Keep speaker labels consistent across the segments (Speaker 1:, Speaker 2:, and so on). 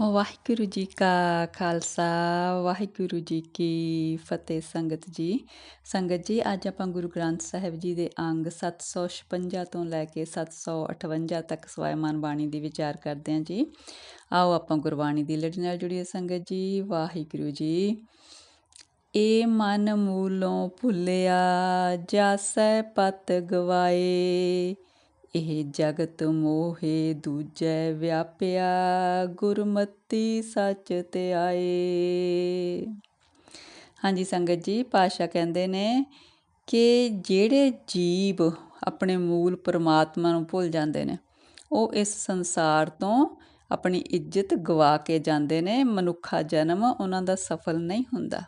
Speaker 1: ਵਾਹਿਗੁਰੂ ਜੀ ਕਾ ਖਾਲਸਾ, ਵਾਹਿਗੁਰੂ ਜੀ ਕੀ ਫਤਿਹ ਸੰਗਤ ਜੀ। ਸੰਗਤ ਜੀ, ਅੱਜ ਆਪਾਂ ਗੁਰੂ ਗ੍ਰੰਥ ਸਾਹਿਬ ਜੀ ਦੇ ਅੰਗ 756 ਤੋਂ ਲੈ ਕੇ 758 ਤੱਕ ਸਵਾਇਮਾਨ ਬਾਣੀ ਦੀ ਵਿਚਾਰ ਕਰਦੇ ਹਾਂ ਜੀ। ਆਓ ਆਪਾਂ ਗੁਰਬਾਣੀ ਦੀ ਲੜੀ ਨਾਲ ਜੁੜੀਏ ਸੰਗਤ ਜੀ, ਵਾਹਿਗੁਰੂ ਜੀ। ਏ ਮਨ ਮੂਲੋਂ ਭੁੱਲਿਆ, ਜਾਸੈ ਪਤ ਗਵਾਏ ਇਹ ਜਗਤ ਮੋਹੇ ਦੂਜੈ ਵਿਆਪਿਆ, ਗੁਰਮਤੀ ਸੱਚ ਤੇ ਆਏ ਹਾਂਜੀ ਸੰਗਤ ਜੀ ਪਾਸ਼ਾ ਕਹਿੰਦੇ ਨੇ ਕਿ ਜਿਹੜੇ ਜੀਵ ਆਪਣੇ ਮੂਲ ਪਰਮਾਤਮਾ ਨੂੰ ਭੁੱਲ ਜਾਂਦੇ ਨੇ, ਉਹ ਇਸ ਸੰਸਾਰ ਤੋਂ ਆਪਣੀ ਇੱਜ਼ਤ ਗਵਾ ਕੇ ਜਾਂਦੇ ਨੇ, ਮਨੁੱਖਾ ਜਨਮ ਉਹਨਾਂ ਦਾ ਸਫਲ ਨਹੀਂ ਹੁੰਦਾ।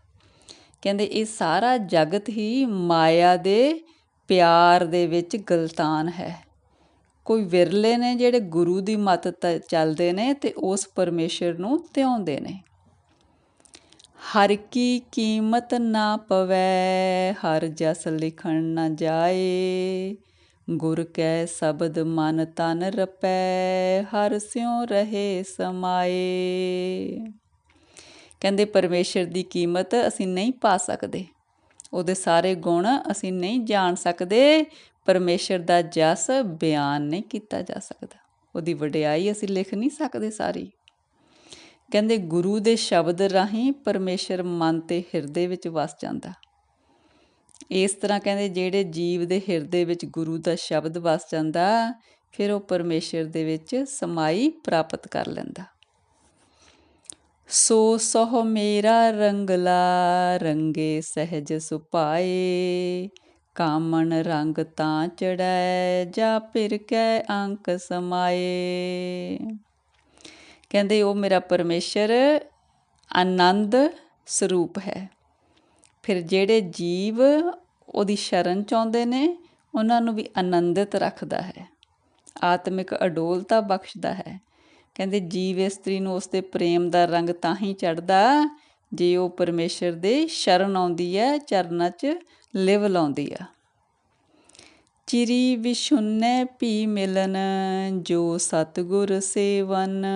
Speaker 1: ਕਹਿੰਦੇ ਇਹ ਸਾਰਾ ਜਗਤ ਹੀ ਮਾਇਆ ਦੇ ਪਿਆਰ ਦੇ ਵਿੱਚ ਗਲਤਾਨ ਹੈ। ਕੋਈ ਵਿਰਲੇ ਨੇ ਜਿਹੜੇ ਗੁਰੂ ਦੀ ਮੱਤ ਤੇ ਚੱਲਦੇ ਨੇ ਤੇ ਉਸ ਪਰਮੇਸ਼ਰ ਨੂੰ ਧਿਆਉਂਦੇ ਨੇ। ਹਰ ਕੀ ਕੀਮਤ ਨਾ ਪਵੈ, ਹਰ ਜਸ ਲਿਖਣ ਨਾ ਜਾਏ। ਗੁਰ ਕੈ ਸ਼ਬਦ ਮਨ ਤਨ ਰਪੈ, ਹਰ ਸਿਉ ਰਹੇ ਸਮਾਏ। ਕਹਿੰਦੇ ਪਰਮੇਸ਼ਰ ਦੀ ਕੀਮਤ ਅਸੀਂ ਨਹੀਂ ਪਾ ਸਕਦੇ। ਉਹਦੇ ਸਾਰੇ ਗੁਣ ਅਸੀਂ ਨਹੀਂ ਜਾਣ ਸਕਦੇ ਪਰਮੇਸ਼ਰ ਦਾ ਜਸ ਬਿਆਨ ਨਹੀਂ ਕੀਤਾ ਜਾ ਸਕਦਾ। ਉਹਦੀ ਵਡਿਆਈ ਅਸੀਂ ਲਿਖ ਨਹੀਂ ਸਕਦੇ ਸਾਰੀ। ਕਹਿੰਦੇ, ਗੁਰੂ ਦੇ ਸ਼ਬਦ ਰਾਹੀਂ ਪਰਮੇਸ਼ਰ ਮਨ ਤੇ ਹਿਰਦੇ ਵਿੱਚ ਵਸ ਜਾਂਦਾ। ਇਸ ਤਰ੍ਹਾਂ ਕਹਿੰਦੇ, ਜਿਹੜੇ ਜੀਵ ਦੇ ਹਿਰਦੇ ਵਿੱਚ ਗੁਰੂ ਦਾ ਸ਼ਬਦ ਵਸ ਜਾਂਦਾ, ਫਿਰ ਉਹ ਪਰਮੇਸ਼ਰ ਦੇ ਵਿੱਚ ਸਮਾਈ ਪ੍ਰਾਪਤ ਕਰ ਲੈਂਦਾ। ਸੋ ਸੋਹ ਮੇਰਾ ਰੰਗਲਾ ਰੰਗੇ ਸਹਿਜ ਸੁਪਾਏ ਕਾਮਣ ਰੰਗ ਤਾਂ ਚੜੈ ਜਾ ਫਿਰ ਕੈ ਅੰਕ ਸਮਾਏ। ਕਹਿੰਦੇ, ਉਹ ਮੇਰਾ ਪਰਮੇਸ਼ਰ ਆਨੰਦ ਸਰੂਪ ਹੈ। ਫਿਰ ਜਿਹੜੇ ਜੀਵ ਉਹਦੀ ਸ਼ਰਨ ਚਾਹੁੰਦੇ ਨੇ, ਉਹਨਾਂ ਨੂੰ ਵੀ ਆਨੰਦਿਤ ਰੱਖਦਾ ਹੈ। ਆਤਮਿਕ ਅਡੋਲਤਾ ਬਖਸ਼ਦਾ ਹੈ। ਕਹਿੰਦੇ, ਜੀਵ ਇਸਤਰੀ ਨੂੰ ਉਸਦੇ ਪ੍ਰੇਮ ਦਾ ਰੰਗ ਤਾਂ ਹੀ ਚੜਦਾ ਜੇ ਉਹ ਪਰਮੇਸ਼ਰ ਦੇ ਸ਼ਰਨ ਆਉਂਦੀ ਹੈ, ਚਰਨਾਂ 'ਚ ਲਿਵ ਲਾਉਂਦੀ ਆ। ਚਿਰੀ ਵਿਸ਼ੁੰਨੇ ਪੀ ਮਿਲਨ, ਜੋ ਸਤਗੁਰ ਸੇਵਨ।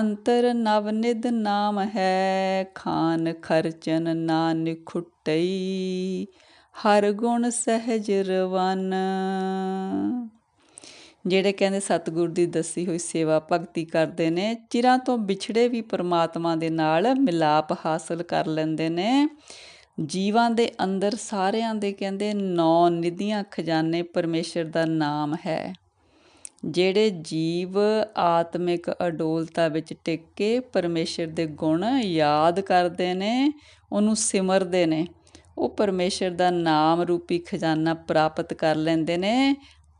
Speaker 1: ਅੰਤਰ ਨਵਨਿਦ ਨਾਮ ਹੈ, ਖਾਨ ਖਰਚਨ ਨਾਨਕ ਖੁੱਟਈ। ਹਰ ਗੁਣ ਸਹਿਜ ਰਵਨ। ਜਿਹੜੇ ਕਹਿੰਦੇ ਸਤਗੁਰ ਦੀ ਦੱਸੀ ਹੋਈ ਸੇਵਾ ਭਗਤੀ ਕਰਦੇ ਨੇ, ਚਿਰਾਂ ਤੋਂ ਵਿਛੜੇ ਵੀ ਪਰਮਾਤਮਾ ਦੇ ਨਾਲ ਮਿਲਾਪ ਹਾਸਲ ਕਰ ਲੈਂਦੇ ਨੇ। ਜੀਵਾਂ ਦੇ ਅੰਦਰ ਸਾਰਿਆਂ ਦੇ ਕਹਿੰਦੇ ਨੌ ਨਿਧੀਆਂ ਖਜ਼ਾਨੇ ਪਰਮੇਸ਼ਰ ਦਾ ਨਾਮ ਹੈ। ਜਿਹੜੇ ਜੀਵ ਆਤਮਿਕ ਅਡੋਲਤਾ ਵਿੱਚ ਟਿਕ ਕੇ ਪਰਮੇਸ਼ਰ ਦੇ ਗੁਣ ਯਾਦ ਕਰਦੇ ਨੇ, ਉਹਨੂੰ ਸਿਮਰਦੇ ਨੇ, ਉਹ ਪਰਮੇਸ਼ਰ ਦਾ ਨਾਮ ਰੂਪੀ ਖਜ਼ਾਨਾ ਪ੍ਰਾਪਤ ਕਰ ਲੈਂਦੇ ਨੇ।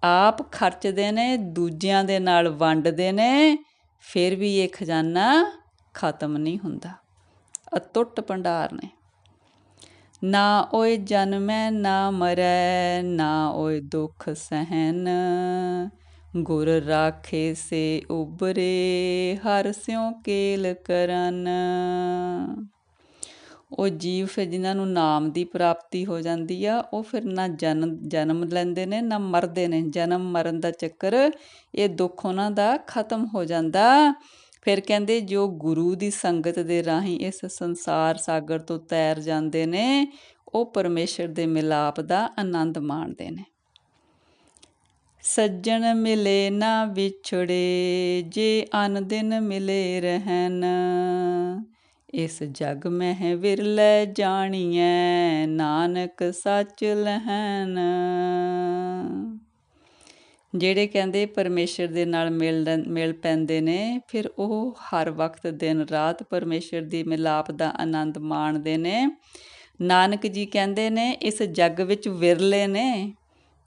Speaker 1: ਆਪ ਖਰਚਦੇ ਨੇ, ਦੂਜਿਆਂ ਦੇ ਨਾਲ ਵੰਡਦੇ ਨੇ, ਫਿਰ ਵੀ ਇਹ ਖਜ਼ਾਨਾ ਖਤਮ ਨਹੀਂ ਹੁੰਦਾ। ਅਤੁੱਟ ਭੰਡਾਰ ਨੇ। ਨਾ ਓਏ ਜਨਮੈ, ਨਾ ਮਰੈ, ਨਾ ਓਏ ਦੁੱਖ ਸਹਿਨ। ਗੁਰ ਰਾਖੇ ਸੇ ਉਬਰੇ, ਹਰ ਸਿਉ ਕੇਲ ਕਰਨ। ਉਹ ਜੀਵ ਫਿਰ ਜਿਨ੍ਹਾਂ ਨੂੰ ਨਾਮ ਦੀ ਪ੍ਰਾਪਤੀ ਹੋ ਜਾਂਦੀ ਆ, ਉਹ ਫਿਰ ਨਾ ਜਨਮ ਜਨਮ ਲੈਂਦੇ ਨੇ, ਨਾ ਮਰਦੇ ਨੇ। ਜਨਮ ਮਰਨ ਦਾ ਚੱਕਰ ਇਹ ਦੁੱਖ ਉਹਨਾਂ ਦਾ ਖਤਮ ਹੋ ਜਾਂਦਾ। ਫਿਰ ਕਹਿੰਦੇ ਜੋ ਗੁਰੂ ਦੀ ਸੰਗਤ ਦੇ ਰਾਹੀਂ ਇਸ ਸੰਸਾਰ ਸਾਗਰ ਤੋਂ ਤੈਰ ਜਾਂਦੇ ਨੇ, ਉਹ ਪਰਮੇਸ਼ਰ ਦੇ ਮਿਲਾਪ ਦਾ ਆਨੰਦ ਮਾਣਦੇ ਨੇ। ਸੱਜਣ ਮਿਲੇ ਨਾ ਵਿਛੜੇ, ਜੇ ਅਨ ਦਿਨ ਮਿਲੇ ਰਹਿਣ। ਇਸ ਜਗ ਮਹਿ ਵਿਰਲੇ ਜਾਣੀਐ, ਨਾਨਕ ਸੱਚ ਲਹਨ। ਜਿਹੜੇ ਕਹਿੰਦੇ ਪਰਮੇਸ਼ਰ ਦੇ ਨਾਲ ਮਿਲ ਮਿਲ ਪੈਂਦੇ ਨੇ, ਫਿਰ ਉਹ ਹਰ ਵਕਤ ਦਿਨ ਰਾਤ ਪਰਮੇਸ਼ਰ ਦੀ ਮਿਲਾਪ ਦਾ ਆਨੰਦ ਮਾਣਦੇ ਨੇ। ਨਾਨਕ ਜੀ ਕਹਿੰਦੇ ਨੇ, ਇਸ ਜੱਗ ਵਿੱਚ ਵਿਰਲੇ ਨੇ,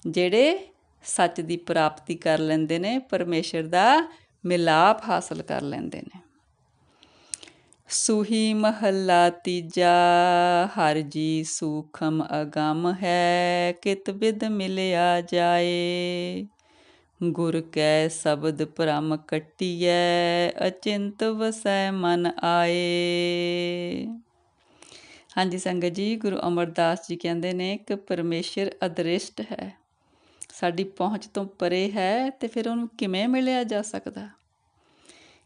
Speaker 1: ਜਿਹੜੇ ਸੱਚ ਦੀ ਪ੍ਰਾਪਤੀ ਕਰ ਲੈਂਦੇ ਨੇ, ਪਰਮੇਸ਼ਰ ਦਾ ਮਿਲਾਪ ਹਾਸਲ ਕਰ ਲੈਂਦੇ ਨੇ। ਸੁਹੀ ਮਹੱਲਾ ਤੀਜਾ, ਹਰ ਜੀ ਸੂਖਮ ਅਗੰਮ ਹੈ, ਕਿਤ ਵਿਦ ਮਿਲਿਆ ਜਾਏ। ਗੁਰ ਕੈ ਸ਼ਬਦ ਪਰਮ ਕਟਿਐ, ਅਚਿੰਤ ਵਸੈ ਮਨ ਆਏ। ਹਾਂਜੀ ਸੰਗਤ ਜੀ, ਗੁਰੂ ਅਮਰਦਾਸ ਜੀ ਕਹਿੰਦੇ ਨੇ ਕਿ ਪਰਮੇਸ਼ਰ ਅਦ੍ਰਿਸ਼ਟ ਹੈ। ਸਾਡੀ ਪਹੁੰਚ ਤੋਂ ਪਰੇ ਹੈ ਤੇ ਫਿਰ ਉਹਨੂੰ ਕਿਵੇਂ ਮਿਲਿਆ ਜਾ ਸਕਦਾ?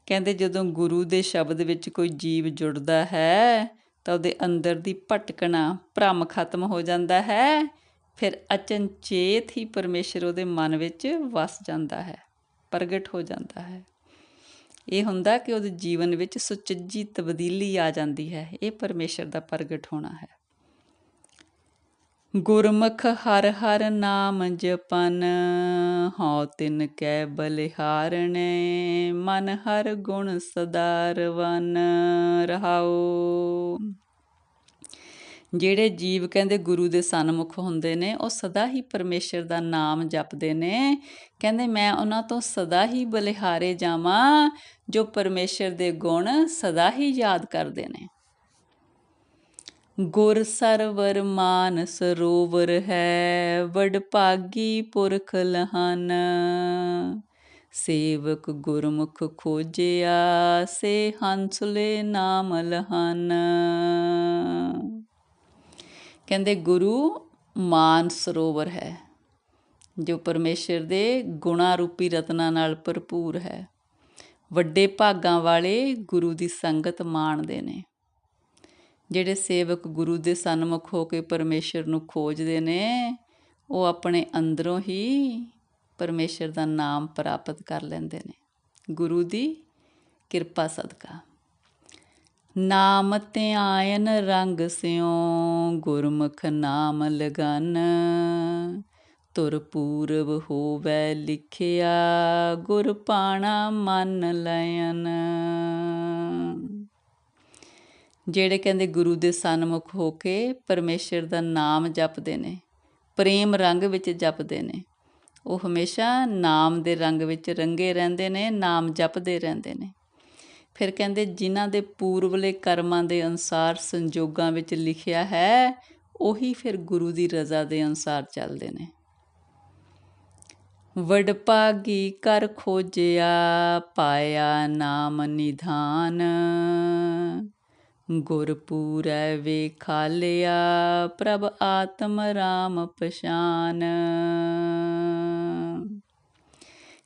Speaker 1: ਕਹਿੰਦੇ ਜਦੋਂ ਗੁਰੂ ਦੇ ਸ਼ਬਦ ਵਿੱਚ ਕੋਈ ਜੀਵ ਜੁੜਦਾ ਹੈ, ਤਾਂ ਉਹਦੇ ਅੰਦਰ ਦੀ ਭਟਕਣਾ ਭ੍ਰਮ ਖਤਮ ਹੋ ਜਾਂਦਾ ਹੈ, ਫਿਰ ਅਚਨਚੇਤ ਹੀ ਪਰਮੇਸ਼ਰ ਉਹਦੇ ਮਨ ਵਿੱਚ ਵਸ ਜਾਂਦਾ ਹੈ, ਪ੍ਰਗਟ ਹੋ ਜਾਂਦਾ ਹੈ। ਇਹ ਹੁੰਦਾ ਕਿ ਉਹਦੇ ਜੀਵਨ ਵਿੱਚ ਸੁਚੱਜੀ ਤਬਦੀਲੀ ਆ ਜਾਂਦੀ ਹੈ, ਇਹ ਪਰਮੇਸ਼ਰ ਦਾ ਪ੍ਰਗਟ ਹੋਣਾ ਹੈ। ਗੁਰਮੁਖ ਹਰ ਹਰ ਨਾਮ ਜਪਨ, ਹਉ ਤਿਨ ਕੈ ਬਲਿਹਾਰਣੇ ਮਨ ਹਰ ਗੁਣ ਸਦਾ ਰਵਨ, ਰਹਾਉ। ਜਿਹੜੇ ਜੀਵ ਕਹਿੰਦੇ ਗੁਰੂ ਦੇ ਸਨਮੁਖ ਹੁੰਦੇ ਨੇ, ਉਹ ਸਦਾ ਹੀ ਪਰਮੇਸ਼ਰ ਦਾ ਨਾਮ ਜਪਦੇ ਨੇ। ਕਹਿੰਦੇ, ਮੈਂ ਉਹਨਾਂ ਤੋਂ ਸਦਾ ਹੀ ਬਲਿਹਾਰੇ ਜਾਵਾਂ, ਜੋ ਪਰਮੇਸ਼ਰ ਦੇ ਗੁਣ ਸਦਾ ਹੀ ਯਾਦ ਕਰਦੇ ਨੇ। ਗੁਰ ਸਰਵਰ ਮਾਨ ਸਰੋਵਰ ਹੈ, ਵਡ ਭਾਗੀ ਪੁਰਖ ਲਹਨ। ਸੇਵਕ ਗੁਰਮੁਖ ਖੋਜਿਆ, ਸੇ ਹੰਸਲੇ ਨਾਮ ਲਹਨ। ਕਹਿੰਦੇ, ਗੁਰੂ ਮਾਨ ਸਰੋਵਰ ਹੈ, ਜੋ ਪਰਮੇਸ਼ਰ ਦੇ ਗੁਣਾ ਰੂਪੀ ਰਤਨਾਂ ਨਾਲ ਭਰਪੂਰ ਹੈ। ਵੱਡੇ ਭਾਗਾਂ ਵਾਲੇ ਗੁਰੂ ਦੀ ਸੰਗਤ ਮਾਣਦੇ ਨੇ। ਜਿਹੜੇ ਸੇਵਕ ਗੁਰੂ ਦੇ ਸਨਮੁਖ ਹੋ ਕੇ ਪਰਮੇਸ਼ਰ ਨੂੰ ਖੋਜਦੇ ਨੇ, ਉਹ ਆਪਣੇ ਅੰਦਰੋਂ ਹੀ ਪਰਮੇਸ਼ਰ ਦਾ ਨਾਮ ਪ੍ਰਾਪਤ ਕਰ ਲੈਂਦੇ ਨੇ। ਗੁਰੂ ਦੀ ਕਿਰਪਾ ਸਦਕਾ। ਨਾਮ ਧਿਆਇਨ ਰੰਗ ਸਿਓ ਗੁਰਮੁਖ ਨਾਮ ਲਗਨ। ਤੁਰ ਪੂਰਬ ਹੋਵੇ ਲਿਖਿਆ, ਗੁਰ ਪਾਣਾ ਮਨ ਲයਨ ਜਿਹੜੇ ਕਹਿੰਦੇ ਗੁਰੂ ਦੇ ਸਨਮੁਖ ਹੋ ਕੇ ਪਰਮੇਸ਼ਰ ਦਾ ਨਾਮ ਜਪਦੇ ਨੇ, ਪ੍ਰੇਮ ਰੰਗ ਵਿੱਚ ਜਪਦੇ ਨੇ, ਉਹ ਹਮੇਸ਼ਾ ਨਾਮ ਦੇ ਰੰਗ ਵਿੱਚ ਰੰਗੇ ਰਹਿੰਦੇ ਨੇ, ਨਾਮ ਜਪਦੇ ਰਹਿੰਦੇ ਨੇ। ਫਿਰ ਕਹਿੰਦੇ ਜਿਨ੍ਹਾਂ ਦੇ ਪੂਰਵਲੇ ਕਰਮਾਂ ਦੇ ਅਨਸਾਰ ਸੰਜੋਗਾਂ ਵਿੱਚ ਲਿਖਿਆ ਹੈ, ਉਹੀ ਫਿਰ ਗੁਰੂ ਦੀ ਰਜ਼ਾ ਦੇ ਅਨਸਾਰ ਚੱਲਦੇ ਨੇ। ਵਡਪਾਗੀ ਕਰ ਖੋਜਿਆ, ਪਾਇਆ ਨਾਮ ਨਿਧਾਨ। ਗੁਰਪੂਰੈ ਵੇਖਾ ਲਿਆ, ਪ੍ਰਭ ਆਤਮ ਰਾਮ ਪਛਾਨ।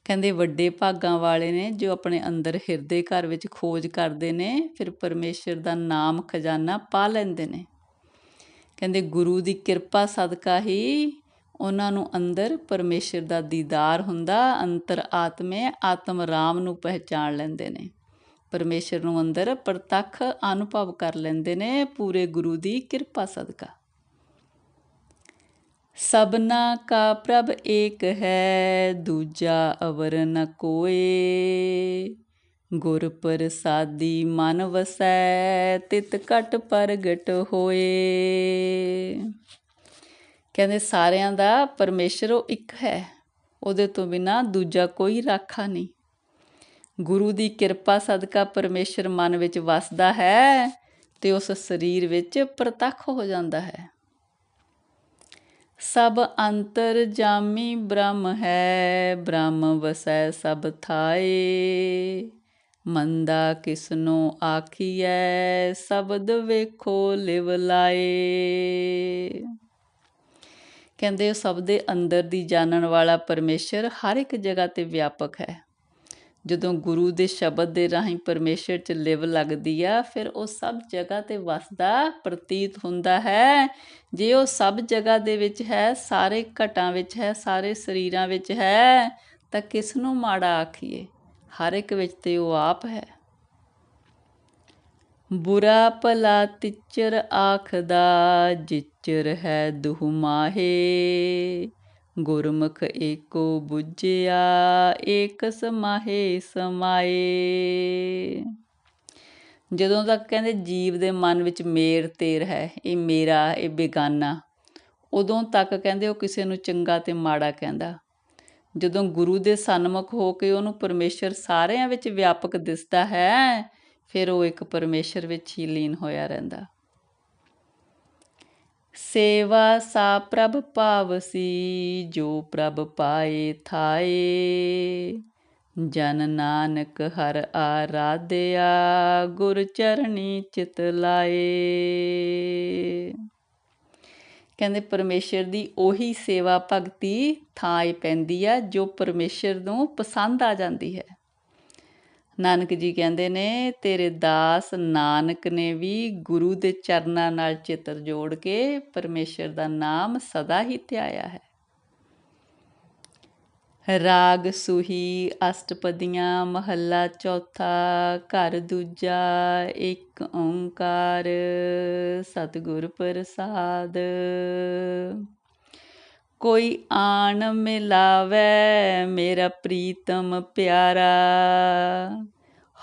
Speaker 1: ਕਹਿੰਦੇ ਵੱਡੇ ਭਾਗਾਂ ਵਾਲੇ ਨੇ ਜੋ ਆਪਣੇ ਅੰਦਰ ਹਿਰਦੇ ਘਰ ਵਿੱਚ ਖੋਜ ਕਰਦੇ ਨੇ, ਫਿਰ ਪਰਮੇਸ਼ਰ ਦਾ ਨਾਮ ਖਜ਼ਾਨਾ ਪਾ ਲੈਂਦੇ ਨੇ। ਕਹਿੰਦੇ ਗੁਰੂ ਦੀ ਕਿਰਪਾ ਸਦਕਾ ਹੀ ਉਹਨਾਂ ਨੂੰ ਅੰਦਰ ਪਰਮੇਸ਼ਰ ਦਾ ਦੀਦਾਰ ਹੁੰਦਾ, ਅੰਤਰ ਆਤਮੇ ਆਤਮ ਰਾਮ ਨੂੰ ਪਹਿਚਾਣ ਲੈਂਦੇ ਨੇ। ਪਰਮੇਸ਼ਰ ਨੂੰ ਅੰਦਰ ਪ੍ਰਤੱਖ ਅਨੁਭਵ ਕਰ ਲੈਂਦੇ ਨੇ ਪੂਰੇ ਗੁਰੂ ਦੀ ਕਿਰਪਾ ਸਦਕਾ। ਸਭਨਾ ਕਾ ਪ੍ਰਭ ਏਕ ਹੈ, ਦੂਜਾ ਅਵਰ ਨ ਕੋਏ। ਗੁਰ ਪ੍ਰਸਾਦੀ ਮਨ ਵਸੈ, ਤਿਤ ਘਟ ਪ੍ਰਗਟ ਹੋਏ। ਕਹਿੰਦੇ ਸਾਰਿਆਂ ਦਾ ਪਰਮੇਸ਼ਰ ਉਹ ਇੱਕ ਹੈ, ਉਹਦੇ ਤੋਂ ਬਿਨਾ ਦੂਜਾ ਕੋਈ ਰਾਖਾ ਨਹੀਂ। ਗੁਰੂ ਦੀ ਕਿਰਪਾ ਸਦਕਾ ਪਰਮੇਸ਼ਰ ਮਨ ਵਿੱਚ ਵਸਦਾ ਹੈ ਤੇ ਉਸ ਸਰੀਰ ਵਿੱਚ ਪ੍ਰਤੱਖ ਹੋ ਜਾਂਦਾ ਹੈ। ਸਭ ਅੰਤਰ ਜਾਮੀ ਬ੍ਰਹਮ ਹੈ, ਬ੍ਰਹਮ ਵਸੈ ਸਭ ਥਾਏ। ਮੰਦਾ ਕਿਸਨੋ ਆਖੀਐ, ਸ਼ਬਦ ਵੇਖੋ ਲਿਵ ਲਾਏ। ਕਹਿੰਦੇ ਸਭ ਦੇ ਅੰਦਰ ਦੀ ਜਾਣਨ ਵਾਲਾ ਪਰਮੇਸ਼ਰ ਹਰ ਇੱਕ ਜਗ੍ਹਾ ਤੇ ਵਿਆਪਕ ਹੈ। ਜਦੋਂ ਗੁਰੂ ਦੇ ਸ਼ਬਦ ਦੇ ਰਾਹੀਂ ਪਰਮੇਸ਼ਰ 'ਚ ਲਿਵ ਲੱਗਦੀ ਆ, ਫਿਰ ਉਹ ਸਭ ਜਗ੍ਹਾ ਤੇ ਵਸਦਾ ਪ੍ਰਤੀਤ ਹੁੰਦਾ ਹੈ। ਜੇ ਉਹ ਸਭ ਜਗ੍ਹਾ ਦੇ ਵਿੱਚ ਹੈ, ਸਾਰੇ ਘਟਾਂ ਵਿੱਚ ਹੈ, ਸਾਰੇ ਸਰੀਰਾਂ ਵਿੱਚ ਹੈ, ਤਾਂ ਕਿਸ ਨੂੰ ਮਾੜਾ ਆਖੀਏ? ਹਰ ਇੱਕ ਵਿੱਚ ਤੇ ਉਹ ਆਪ ਹੈ। ਬੁਰਾ ਭਲਾ ਤਿਚਰ ਆਖਦਾ, ਜਿਚਰ ਹੈ ਦੁਹ ਮਾਹੇ। ਗੁਰਮੁਖ ਏਕੋ 부ਜਿਆ ਏਕ ਸਮਾਹੇ ਸਮਾਏ। ਜਦੋਂ ਤੱਕ ਕਹਿੰਦੇ ਜੀਵ ਦੇ ਮਨ ਵਿੱਚ ਮੇਰ ਤੇਰ ਹੈ, ਇਹ ਮੇਰਾ, ਇਹ ਬੇਗਾਨਾ, ਉਦੋਂ ਤੱਕ ਕਹਿੰਦੇ ਉਹ ਕਿਸੇ ਨੂੰ ਚੰਗਾ ਤੇ ਮਾੜਾ ਕਹਿੰਦਾ। ਜਦੋਂ ਗੁਰੂ ਦੇ ਸਨਮੁਖ ਹੋ ਕੇ ਉਹਨੂੰ ਪਰਮੇਸ਼ਰ ਸਾਰਿਆਂ ਵਿੱਚ ਵਿਆਪਕ ਦਿਸਦਾ ਹੈ, ਫਿਰ ਉਹ ਇੱਕ ਪਰਮੇਸ਼ਰ ਵਿੱਚ ਹੀ ਲੀਨ ਹੋਇਆ ਰਹਿੰਦਾ। ਸੇਵਾ ਸਾ ਪ੍ਰਭ ਪਾਵਸੀ ਜੋ ਪ੍ਰਭ ਪਾਏ ਥਾਏ। ਜਨ ਨਾਨਕ ਹਰ ਆਰਾਧਿਆ, ਗੁਰ ਚਰਣੀ ਚਿਤ ਲਾਏ। ਕਹਿੰਦੇ ਪਰਮੇਸ਼ਰ ਦੀ ਉਹੀ ਸੇਵਾ ਭਗਤੀ ਥਾਂ ਪੈਂਦੀ ਆ, ਜੋ ਪਰਮੇਸ਼ਰ ਨੂੰ ਪਸੰਦ ਆ ਜਾਂਦੀ ਹੈ। ਨਾਨਕ ਜੀ ਕਹਿੰਦੇ ਨੇ, ਤੇਰੇ ਦਾਸ ਨਾਨਕ ਨੇ ਵੀ ਗੁਰੂ ਦੇ ਚਰਨਾਂ ਨਾਲ ਚਿੱਤਰ ਜੋੜ ਕੇ ਪਰਮੇਸ਼ਰ ਦਾ ਨਾਮ ਸਦਾ ਹੀ ਧਿਆਇਆ ਹੈ। ਰਾਗ ਸੁਹੀ, ਅਸ਼ਟਪਦੀਆਂ, ਮਹੱਲਾ ਚੌਥਾ, ਘਰ ਦੂਜਾ, ਇੱਕ ਓੰਕਾਰ, ਸਤਿਗੁਰ ਪ੍ਰਸਾਦ। ਕੋਈ ਆਣ ਮਿਲਾਵੇ ਮੇਰਾ ਪ੍ਰੀਤਮ ਪਿਆਰਾ।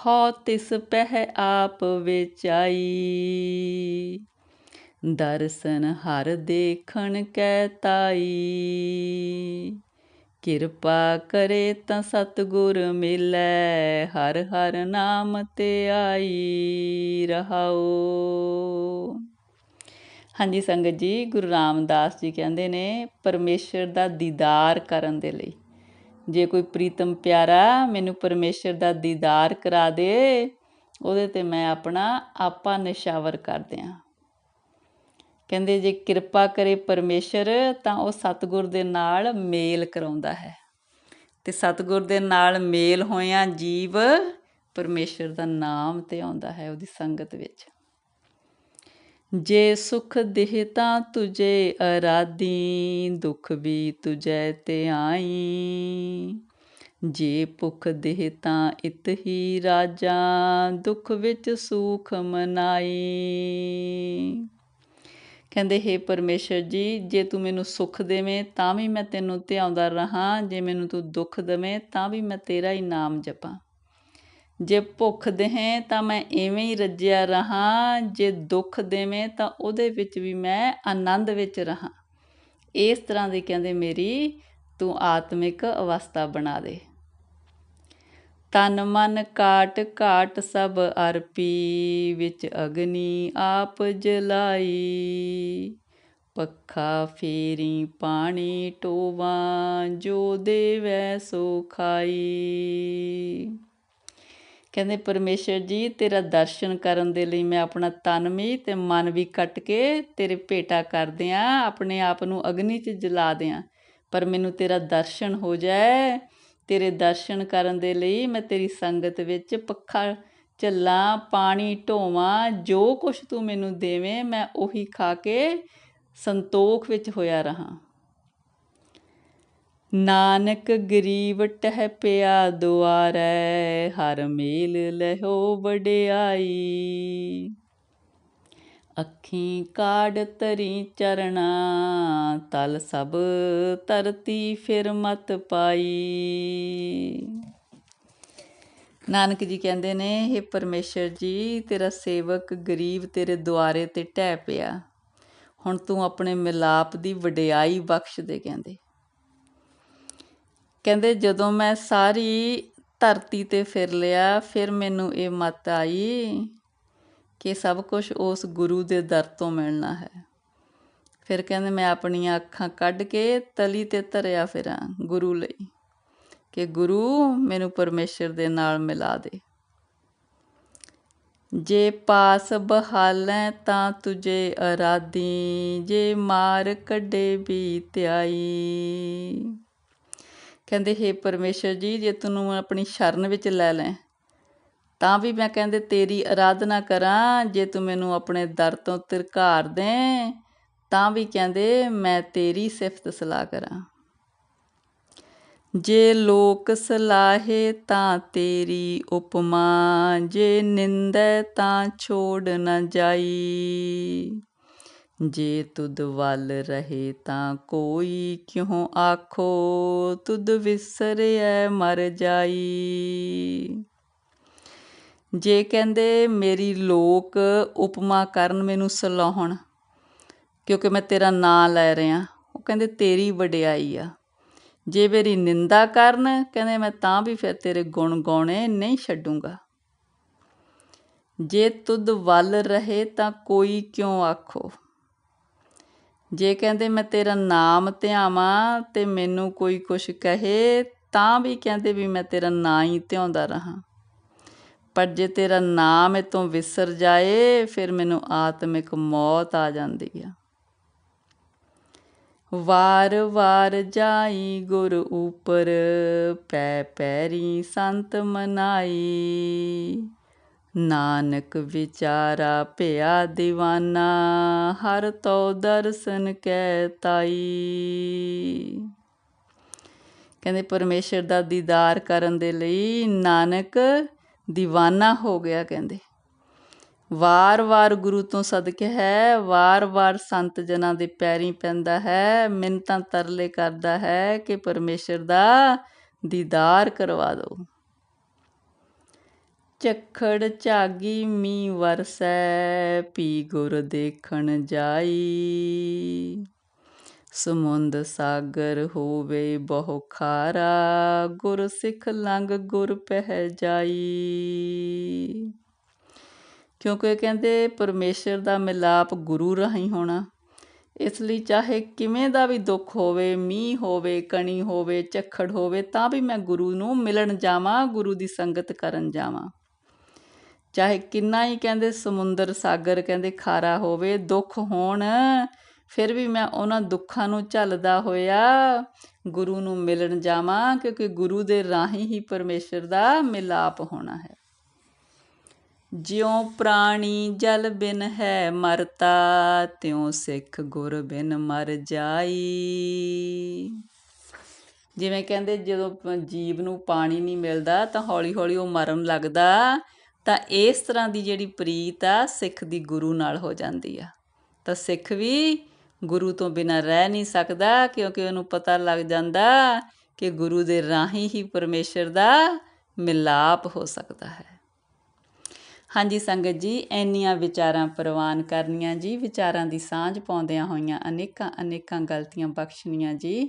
Speaker 1: ਹੋ ਤਿਸ ਪਹਿ ਆਪ ਵਿਚਾਈ। ਦਰਸ਼ਨ ਹਰ ਦੇਖਣ ਕੈ ਤਾਈ। ਕਿਰਪਾ ਕਰੇ ਤਾਂ ਸਤਿਗੁਰ ਮਿਲੈ, ਹਰ ਹਰ ਨਾਮ ਤੇ ਆਈ ਰਹਾਓ ਹਾਂਜੀ, ਸੰਗਤ ਜੀ, ਗੁਰੂ ਰਾਮਦਾਸ ਜੀ ਕਹਿੰਦੇ ਨੇ ਪਰਮੇਸ਼ਰ ਦਾ ਦੀਦਾਰ ਕਰਨ ਦੇ ਲਈ। ਜੇ ਕੋਈ ਪ੍ਰੀਤਮ ਪਿਆਰਾ ਮੈਨੂੰ ਪਰਮੇਸ਼ਰ ਦਾ ਦੀਦਾਰ ਕਰਾ ਦੇ, ਉਹਦੇ ਤੇ ਮੈਂ ਆਪਣਾ ਆਪਾ ਨਿਸ਼ਾਵਰ ਕਰ ਦਿਆਂ। ਕਹਿੰਦੇ, ਜੇ ਕਿਰਪਾ ਕਰੇ ਪਰਮੇਸ਼ਰ, ਤਾਂ ਉਹ ਸਤਿਗੁਰ ਦੇ ਨਾਲ ਮੇਲ ਕਰਾਉਂਦਾ ਹੈ। ਤੇ ਸਤਿਗੁਰ ਦੇ ਨਾਲ ਮੇਲ ਹੋਇਆ ਜੀਵ ਪਰਮੇਸ਼ਰ ਦਾ ਨਾਮ ਤੇ ਆਉਂਦਾ ਹੈ ਉਹਦੀ ਸੰਗਤ ਵਿੱਚ। ਜੇ ਸੁਖ ਦੇਹ ਤਾਂ ਤੁਝੇ ਅਰਾਦੀ ਦੁਖ ਵੀ ਤੁਝੇ ਤੇ ਆਈ। ਜੇ ਭੁਖ ਦੇਹ ਤਾਂ ਇਤ ਹੀ ਰਾਜਾ, ਦੁੱਖ ਵਿੱਚ ਸੁਖ ਮਨਾਈ। ਕਹਿੰਦੇ, ਹੇ ਪਰਮੇਸ਼ਰ ਜੀ, ਜੇ ਤੂੰ ਮੈਨੂੰ ਸੁਖ ਦੇਵੇਂ, ਤਾਂ ਵੀ ਮੈਂ ਤੈਨੂੰ ਧਿਆਉਂਦਾ ਰਹਾ। ਜੇ ਮੈਨੂੰ ਤੂੰ ਦੁੱਖ ਦੇਵੇਂ, ਤਾਂ ਵੀ ਮੈਂ ਤੇਰਾ ਹੀ ਨਾਮ ਜਪਾਂ। ਜੇ ਭੁੱਖ ਦੇਵੇਂ ਤਾਂ ਮੈਂ ਇਵੇਂ ਹੀ ਰੱਜਿਆ ਰਹਾ, ਜੇ ਦੁੱਖ ਦੇਵੇਂ ਤਾਂ ਉਹਦੇ ਵਿੱਚ ਵੀ ਮੈਂ ਆਨੰਦ ਵਿੱਚ ਰਹਾ। ਇਸ ਤਰ੍ਹਾਂ ਦੀ ਕਹਿੰਦੇ ਮੇਰੀ, ਤੂੰ ਆਤਮਿਕ ਅਵਸਥਾ ਬਣਾ ਦੇ। ਤਨ ਮਨ ਕਾਟ ਘਾਟ ਸਭ ਅਰਪੀ, ਵਿੱਚ ਅਗਨੀ ਆਪ ਜਲਾਈ। ਪੱਖਾ ਫੇਰੀ ਪਾਣੀ ਟੋਵਾਂ, ਜੋ ਦੇਵੈ ਸੋ ਖਾਈ। ਕਹਿੰਦੇ, ਪਰਮੇਸ਼ਰ ਜੀ, ਤੇਰਾ ਦਰਸ਼ਨ ਕਰਨ ਦੇ ਲਈ ਮੈਂ ਆਪਣਾ ਤਨ ਵੀ ਤੇ ਮਨ ਵੀ ਕੱਟ ਕੇ ਤੇਰੇ ਭੇਟਾ ਕਰਦੇ ਆ, ਆਪਣੇ ਆਪ ਨੂੰ ਅਗਨੀ 'ਚ ਜਲਾ ਦਿਆਂ ਪਰ ਮੈਨੂੰ ਤੇਰਾ ਦਰਸ਼ਨ ਹੋ ਜਾਏ। ਤੇਰੇ ਦਰਸ਼ਨ ਕਰਨ ਦੇ ਲਈ ਮੈਂ ਤੇਰੀ ਸੰਗਤ ਵਿੱਚ ਪੱਖਾ ਚੱਲਾਂ ਪਾਣੀ ਢੋਵਾਂ, ਜੋ ਕੁਛ ਤੂੰ ਮੈਨੂੰ ਦੇਵੇਂ, ਮੈਂ ਉਹੀ ਖਾ ਕੇ ਸੰਤੋਖ ਵਿੱਚ ਹੋਇਆ ਰਹਾ। ਨਾਨਕ ਗਰੀਬ ਟਹਿ ਪਿਆ ਦੁਆਰੈ, ਹਰ ਮੇਲ ਲਹੋ ਵਡਿਆਈ। ਅੱਖੀਂ ਕਾੜ ਤਰੀ ਚਰਣਾ, ਤਲ ਸਭ ਤਰਤੀ ਫਿਰ ਮਤ ਪਾਈ। ਨਾਨਕ ਜੀ ਕਹਿੰਦੇ ਨੇ हे ਪਰਮੇਸ਼ਰ ਜੀ, ਤੇਰਾ ਸੇਵਕ ਗਰੀਬ ਤੇਰੇ ਦੁਆਰੇ ਤੇ ਟਹਿ ਪਿਆ। ਹੁਣ ਤੂੰ ਆਪਣੇ ਮਿਲਾਪ ਦੀ ਵਡਿਆਈ ਬਖਸ਼ ਦੇ, ਕਹਿੰਦੇ। ਕਹਿੰਦੇ ਜਦੋਂ ਮੈਂ ਸਾਰੀ ਧਰਤੀ ਤੇ ਫਿਰ ਲਿਆ, ਫਿਰ ਮੈਨੂੰ ਇਹ ਮਤ ਆਈ ਕਿ ਸਭ ਕੁਝ ਉਸ ਗੁਰੂ ਦੇ ਦਰ ਤੋਂ ਮਿਲਣਾ ਹੈ। ਫਿਰ ਕਹਿੰਦੇ ਮੈਂ ਆਪਣੀਆਂ ਅੱਖਾਂ ਕੱਢ ਕੇ ਤਲੀ ਤੇ ਧਰਿਆ ਫਿਰਾਂ ਗੁਰੂ ਲਈ ਕਿ ਗੁਰੂ ਮੈਨੂੰ ਪਰਮੇਸ਼ਰ ਦੇ ਨਾਲ ਮਿਲਾ ਦੇ। ਜੇ ਪਾਸ ਬਹਾਲੈ ਤਾਂ ਤੁਝੇ ਅਰਾਦੀ ਜੇ ਮਾਰ ਕੱਢੇ ਵੀ ਤਿਆਈ। ਕਹਿੰਦੇ, ਹੇ ਪਰਮੇਸ਼ਰ ਜੀ, ਜੇ ਤੂੰ ਆਪਣੀ ਸ਼ਰਨ ਵਿੱਚ ਲੈ ਲੈ, ਤਾਂ ਵੀ ਮੈਂ ਕਹਿੰਦੇ, ਤੇਰੀ ਆਰਾਧਨਾ ਕਰਾਂ, ਜੇ ਤੂੰ ਮੈਨੂੰ ਆਪਣੇ ਦਰ ਤੋਂ ਤਿਰਕਾਰ ਦੇ, ਤਾਂ ਵੀ ਕਹਿੰਦੇ, ਮੈਂ ਤੇਰੀ ਸਿਫਤ ਸਲਾਹ ਕਰਾਂ। ਜੇ ਲੋਕ ਸਲਾਹੇ, ਤਾਂ ਤੇਰੀ ਉਪਮਾ, ਜੇ ਨਿੰਦੈ, ਤਾਂ ਛੋੜ ਨਾ ਜਾਈ। ਜੇ ਤੁਧ ਵੱਲ ਰਹੇ ਤਾਂ ਕੋਈ ਕਿਉਂ ਆਖੋ? ਤੁਧ ਵਿਸਰਿਐ ਮਰ ਜਾਈ। ਜੇ ਕਹਿੰਦੇ ਮੇਰੀ ਲੋਕ ਉਪਮਾ ਕਰਨ ਮੈਨੂੰ ਸਲਾਹਣ ਕਿਉਂਕਿ ਮੈਂ ਤੇਰਾ ਨਾਂ ਲੈ ਰਿਹਾ, ਉਹ ਕਹਿੰਦੇ ਤੇਰੀ ਵਡਿਆਈ ਆ। ਜੇ ਮੇਰੀ ਨਿੰਦਾ ਕਰਨ, ਕਹਿੰਦੇ ਮੈਂ ਤਾਂ ਵੀ ਫਿਰ ਤੇਰੇ ਗੁਣ ਗਾਉਣੇ ਨਹੀਂ ਛੱਡੂੰਗਾ। ਜੇ ਤੁਧ ਵੱਲ ਰਹੇ ਤਾਂ ਕੋਈ ਕਿਉਂ ਆਖੋ? ਜੇ ਕਹਿੰਦੇ ਮੈਂ ਤੇਰਾ ਨਾਮ ਧਿਆਵਾਂ ਤੇ ਮੈਨੂੰ ਕੋਈ ਕੁਛ ਕਹੇ, ਤਾਂ ਵੀ ਕਹਿੰਦੇ ਵੀ ਮੈਂ ਤੇਰਾ ਨਾਂ ਹੀ ਧਿਆਉਂਦਾ ਰਹਾ। ਪਰ ਜੇ ਤੇਰਾ ਨਾਮ ਇਤੋਂ ਵਿਸਰ ਜਾਏ, ਫਿਰ ਮੈਨੂੰ ਆਤਮਿਕ ਮੌਤ ਆ ਜਾਂਦੀ ਆ। ਵਾਰ ਵਾਰ ਜਾਈ ਗੁਰ ਉਪਰ, ਪੈ ਪੈਰੀ ਸੰਤ ਮਨਾਈ। ਨਾਨਕ ਵਿਚਾਰਾ ਭਿਆ ਦੀਵਾਨਾ, ਹਰ ਤੋ ਦਰਸ਼ਨ ਕੈ ਤਾਈ। ਕਹਿੰਦੇ ਪਰਮੇਸ਼ਰ ਦਾ ਦੀਦਾਰ ਕਰਨ ਦੇ ਲਈ ਨਾਨਕ ਦੀਵਾਨਾ ਹੋ ਗਿਆ ਕਹਿੰਦੇ। ਵਾਰ-ਵਾਰ ਗੁਰੂ ਤੋਂ ਸਦਕੇ ਹੈ, ਵਾਰ-ਵਾਰ ਸੰਤ ਜਨਾਂ ਦੇ ਪੈਰੀ ਪੈਂਦਾ ਹੈ ਮਿੰਤਾਂ ਤਰਲੇ ਕਰਦਾ ਹੈ ਕਿ ਪਰਮੇਸ਼ਰ ਦਾ ਦੀਦਾਰ ਕਰਵਾ ਦਿਓ। ਝੱਖੜ ਝਾਗੀ ਮੀ ਵਰਸੈ, ਪੀ ਗੁਰ ਦੇਖਣ ਜਾਈ। ਸਮੁੰਦ ਸਾਗਰ ਹੋਵੇ ਬਹੁ ਖਾਰਾ, ਗੁਰ ਸਿੱਖ ਲੰਗ ਗੁਰ ਪਹਿ ਜਾਈ। ਕਿਉਂਕਿ ਕਹਿੰਦੇ ਪਰਮੇਸ਼ਰ ਦਾ ਮਿਲਾਪ ਗੁਰੂ ਰਾਹੀਂ ਹੋਣਾ। ਇਸ ਲਈ ਚਾਹੇ ਕਿਵੇਂ ਦਾ ਵੀ ਦੁੱਖ ਹੋਵੇ, ਮੀਂਹ ਹੋਵੇ, ਕਣੀ ਹੋਵੇ, ਝੱਖੜ ਹੋਵੇ, ਤਾਂ ਵੀ ਮੈਂ ਗੁਰੂ ਨੂੰ ਮਿਲਣ ਜਾਵਾਂ, ਗੁਰੂ ਦੀ ਸੰਗਤ ਕਰਨ ਜਾਵਾਂ। ਚਾਹੇ ਕਿੰਨਾ ਹੀ ਕਹਿੰਦੇ ਸਮੁੰਦਰ ਸਾਗਰ ਕਹਿੰਦੇ ਖਾਰਾ ਹੋਵੇ, ਦੁੱਖ ਹੋਣ, ਫਿਰ ਵੀ ਮੈਂ ਉਹਨਾਂ ਦੁੱਖਾਂ ਨੂੰ ਝੱਲਦਾ ਹੋਇਆ ਗੁਰੂ ਨੂੰ ਮਿਲਣ ਜਾਵਾਂ, ਕਿਉਂਕਿ ਗੁਰੂ ਦੇ ਰਾਹੀਂ ਹੀ ਪਰਮੇਸ਼ਰ ਦਾ ਮਿਲਾਪ ਹੋਣਾ ਹੈ। ਜਿਉ ਪ੍ਰਾਣੀ ਜਲ ਬਿਨ ਹੈ ਮਰਤਾ, ਤਿਉ ਸਿੱਖ ਗੁਰ ਬਿਨ ਮਰ ਜਾਈ। ਜਿਵੇਂ ਕਹਿੰਦੇ ਜਦੋਂ ਜੀਵ ਨੂੰ ਪਾਣੀ ਨਹੀਂ ਮਿਲਦਾ ਤਾਂ ਹੌਲੀ ਹੌਲੀ ਉਹ ਮਰਨ ਲੱਗਦਾ। ਤਾਂ ਇਸ ਤਰ੍ਹਾਂ ਦੀ ਜਿਹੜੀ ਪ੍ਰੀਤ ਆ, ਸਿੱਖ ਦੀ ਗੁਰੂ ਨਾਲ ਹੋ ਜਾਂਦੀ ਆ। ਤਾਂ ਸਿੱਖ ਵੀ ਗੁਰੂ ਤੋਂ ਬਿਨਾ ਰਹਿ ਨਹੀਂ ਸਕਦਾ, ਕਿਉਂਕਿ ਉਹਨੂੰ ਪਤਾ ਲੱਗ ਜਾਂਦਾ ਕਿ ਗੁਰੂ ਦੇ ਰਾਹੀਂ ਹੀ ਪਰਮੇਸ਼ਰ ਦਾ ਮਿਲਾਪ ਹੋ ਸਕਦਾ ਹੈ। ਹਾਂਜੀ ਸੰਗਤ ਜੀ, ਇੰਨੀਆਂ ਵਿਚਾਰਾਂ ਪ੍ਰਵਾਨ ਕਰਨੀਆਂ ਜੀ, ਵਿਚਾਰਾਂ ਦੀ ਸਾਂਝ ਪਾਉਂਦਿਆਂ ਹੋਈਆਂ ਅਨੇਕਾਂ ਅਨੇਕਾਂ ਗਲਤੀਆਂ ਬਖਸ਼ਣੀਆਂ ਜੀ।